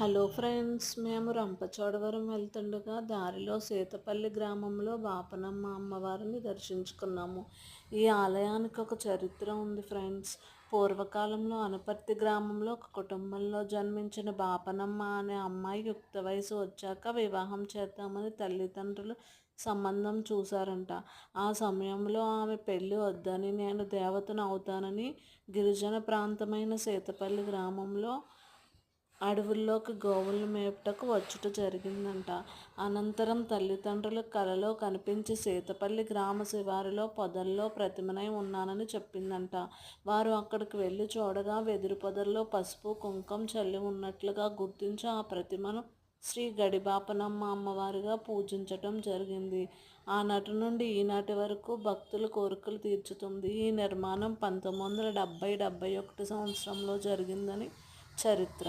Hello friends మేము రంపచోడవరం వెళ్తుండగా దారిలో సీతపల్లి గ్రామంలో బాపనమ్మ అమ్మవారిని దర్శించుకున్నాము. ఈ ఆలయానికి ఒక చరిత్ర ఉంది ఫ్రెండ్స్. పూర్వకాలంలో అనపర్తి గ్రామంలో ఒక కుటుంబంలో జన్మించిన బాపనమ్మ అనే అమ్మాయి యుక్త వయసు వచ్చాక వివాహం చేద్దామని తల్లిదండ్రులు సంబంధం చూశారంట. ఆ సమయంలో ఆమె పెళ్ళి వద్దని నేను దేవతను అవుతానని గిరిజన ప్రాంతమైన సీతపల్లి గ్రామంలో అడవుల్లోకి గోవులను మేపుటకు వచ్చుట జరిగిందంట. అనంతరం తల్లిదండ్రులు కలలో కనిపించి సీతపల్లి గ్రామ శివారులో పొదల్లో ప్రతిమనై ఉన్నానని చెప్పిందంట. వారు అక్కడికి వెళ్ళి చూడగా వెదురు పొదల్లో పసుపు కుంకం చల్లి ఉన్నట్లుగా గుర్తించి ఆ ప్రతిమను శ్రీ గడిబాపనమ్మ అమ్మవారిగా పూజించటం జరిగింది. ఆనాటి నుండి ఈనాటి వరకు భక్తుల కోరికలు తీర్చుతుంది. ఈ నిర్మాణం పంతొమ్మిది వందల డెబ్భై డెబ్భై ఒకటి సంవత్సరంలో జరిగిందని చరిత్ర.